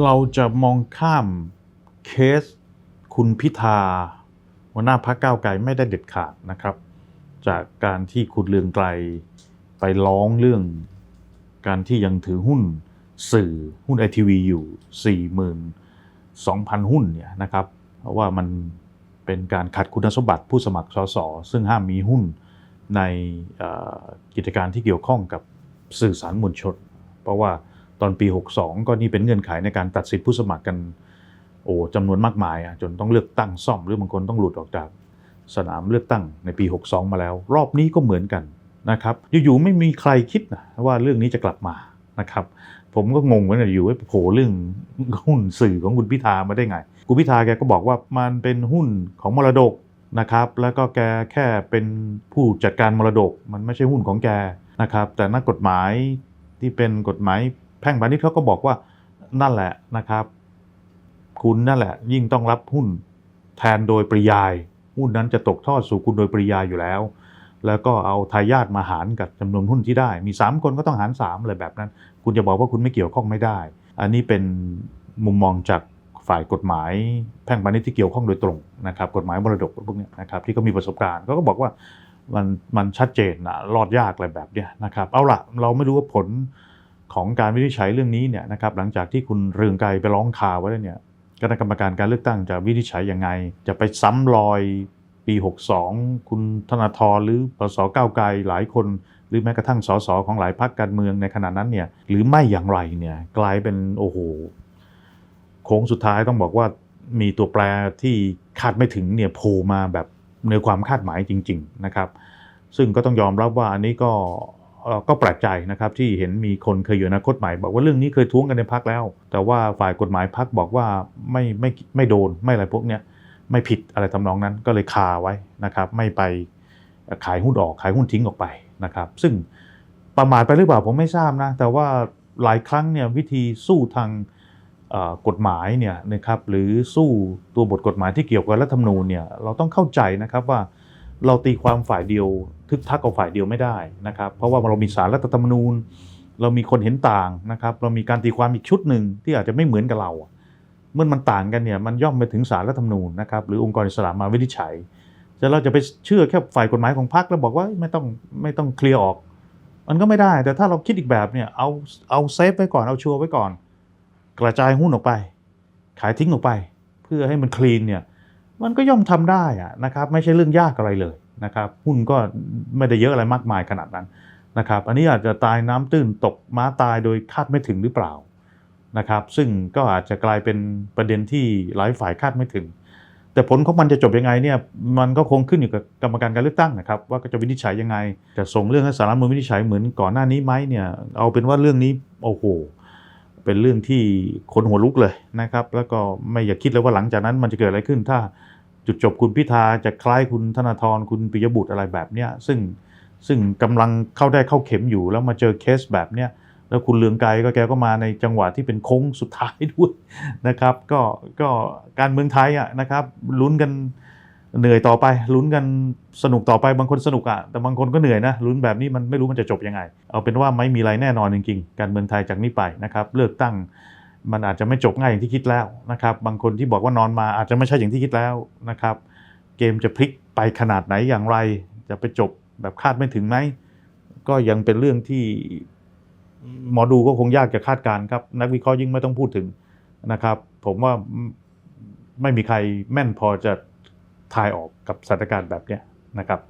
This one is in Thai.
เราจะมองข้ามเคสคุณพิธาหัวหน้าพักเก้าไกลไม่ได้เด็ดขาดนะครับ จากการที่คุณเลืองไกลไปร้องเรื่อง การที่ยังถือหุ้นสื่อหุ้นไอทีวีอยู่ 42,000 หุ้นเนี่ยนะครับ เพราะว่ามันเป็นการขัดคุณสมบัติผู้สมัครสสซึ่งห้ามมีหุ้นในกิจการที่เกี่ยวข้องกับสื่อสารมวลชน เพราะว่า ตอนปี 62 ก็นี่เป็นเงื่อนไขในการตัดสิทธิผู้สมัครกันโอ้จำนวนมากมายอะจนต้องเลือกตั้งซ่อมหรือบางคนต้องหลุดออกจากสนามเลือกตั้งในปี 62 มาแล้ว รอบนี้ก็เหมือนกันนะครับอยู่ๆไม่มีใครคิดนะว่าเรื่องนี้จะกลับมานะครับผมก็งงเหมือนกันอยู่ว่าโผล่เรื่องหุ้นสื่อของคุณพิธามาได้ไงคุณพิธาแกก็บอกว่ามันเป็นหุ้นของมรดกนะครับ แล้วก็แกแค่เป็นผู้จัดการมรดก มันไม่ใช่หุ้นของแกนะครับ แต่นักกฎหมายที่เป็นกฎหมาย แพ่งพาณิชย์เขาก็บอกว่านั่นแหละนะครับ คุณนั่นแหละ ยิ่งต้องรับหุ้นแทนโดยปริยาย หุ้นนั้นจะตกทอดสู่คุณโดยปริยายอยู่แล้ว แล้วก็เอาทายาทมาหารกับจำนวนหุ้นที่ได้ มี 3 คนก็ต้องหาร3อะไรแบบนั้น คุณจะบอกว่าคุณไม่เกี่ยวข้องไม่ได้ อันนี้เป็นมุมมองจากฝ่ายกฎหมายแพ่งพาณิชย์ที่เกี่ยวข้องโดยตรงนะครับ กฎหมายมรดกพวกนี้นะครับที่เขามีประสบการณ์เขาก็บอกว่ามันมันชัดเจนนะรอดยากอะไรแบบเนี้ยนะครับ เอาละเราไม่รู้ว่าผล ของการวินิจฉัยเรื่องนี้เนี่ยนะครับหลังจากที่คุณเรืองไกรไปร้องคาไว้แล้วเนี่ยคณะกรรมการการเลือกตั้งจะวินิจฉัยยังไง จะไปซ้ำรอยปี 62 คุณธนาธรหรือสสก้าวไกลหลายคน หรือแม้กระทั่งสสของหลายพรรคการเมืองในขณะนั้นเนี่ยหรือไม่อย่างไรเนี่ยกลายเป็นโอ้โหโค้งสุดท้ายต้องบอกว่ามีตัวแปรที่คาดไม่ถึงเนี่ยโผล่มาแบบเหนือความคาดหมายจริง ๆนะครับ ซึ่งก็ต้องยอมรับว่าอันนี้ก็ ก็แปลกใจนะครับที่เห็นมีคนเคยอยู่อนาคตใหม่ บอกว่าเรื่องนี้เคยท้วงกันในพักแล้ว แต่ว่าฝ่ายกฎหมายพักบอกว่าไม่ไม่ไม่โดนไม่อะไรพวกเนี้ยไม่ผิดอะไรทำนองนั้นก็เลยคาไว้นะครับ ไม่ไปขายหุ้นออกขายหุ้นทิ้งออกไปนะครับ ซึ่งประมาทไปหรือเปล่าผมไม่ทราบนะ แต่ว่าหลายครั้งเนี่ยวิธีสู้ทางกฎหมายเนี่ยนะครับหรือสู้ตัวบทกฎหมายที่เกี่ยวกับรัฐธรรมนูญเนี่ยเราต้องเข้าใจนะครับว่า เราตีความฝ่ายเดียว ทึกทักเอาฝ่ายเดียวไม่ได้นะครับ เพราะว่าเรามีสารรัฐธรรมนูญ เรามีคนเห็นต่างนะครับ เรามีการตีความอีกชุดหนึ่งที่อาจจะไม่เหมือนกับเรา เมื่อมันต่างกันเนี่ยมันย่อมไปถึงสารรัฐธรรมนูญนะครับหรือองค์กรอิสระมาวินิจฉัยแต่เราจะไปเชื่อแค่ฝ่ายกฎหมายของพรรคแล้วบอกว่าไม่ต้องไม่ต้องเคลียร์ออก มันก็ไม่ได้ แต่ถ้าเราคิดอีกแบบเนี่ยเอาเอาเซฟไว้ก่อนเอาชัวร์ไว้ก่อน กระจายหุ้นออกไป ขายทิ้งออกไป เพื่อให้มันคลีนเนี่ย มันก็ย่อมทำได้อะนะครับไม่ใช่เรื่องยากอะไรเลยนะครับหุ้นก็ไม่ได้เยอะอะไรมากมายขนาดนั้นนะครับอันนี้อาจจะตายน้ำตื้นตกม้าตายโดยคาดไม่ถึงหรือเปล่านะครับซึ่งก็อาจจะกลายเป็นประเด็นที่หลายฝ่ายคาดไม่ถึง แต่ผลของมันจะจบยังไงเนี่ยมันก็คงขึ้นอยู่กับกรรมการการเลือกตั้งนะครับว่าก็จะวินิจฉัยยังไงจะส่งเรื่องให้สารรัฐมนูญวินิจฉัยเหมือนก่อนหน้านี้ไหมเนี่ยเอาเป็นว่าเรื่องนี้โอ้โห เป็นเรื่องที่คนหัวลุกเลยนะครับ แล้วก็ไม่อยากคิดเลยว่าหลังจากนั้นมันจะเกิดอะไรขึ้น ถ้าจุดจบคุณพิธาจะคล้ายคุณธนาธรคุณปิยบุตรอะไรแบบเนี้ยซึ่งซึ่งกำลังเข้าได้เข้าเข็มอยู่แล้วมาเจอเคสแบบเนี้ยแล้วคุณเลืองไกลก็แกก็มาในจังหวะที่เป็นโค้งสุดท้ายด้วยนะครับ ก็ก็การเมืองไทยอะนะครับลุ้นกัน เหนื่อยต่อไปลุ้นกันสนุกต่อไปบางคนสนุกอะแต่บางคนก็เหนื่อยนะลุ้นแบบนี้มันไม่รู้มันจะจบยังไง เอาเป็นว่าไม่มีอะไรแน่นอนจริงๆ การเมืองไทยจากนี้ไปนะครับเลือกตั้งมันอาจจะไม่จบง่ายอย่างที่คิดแล้วนะครับบางคนที่บอกว่านอนมาอาจจะไม่ใช่อย่างที่คิดแล้วนะครับเกมจะพลิกไปขนาดไหนอย่างไร จะไปจบแบบคาดไม่ถึงไหมก็ยังเป็นเรื่องที่หมอดูก็คงยากจะคาดการครับ นักวิเคราะห์ยิ่งไม่ต้องพูดถึงนะครับ ผมว่าไม่มีใครแม่นพอจะ ทายออกกับสถานการณ์แบบเนี้ยนะครับ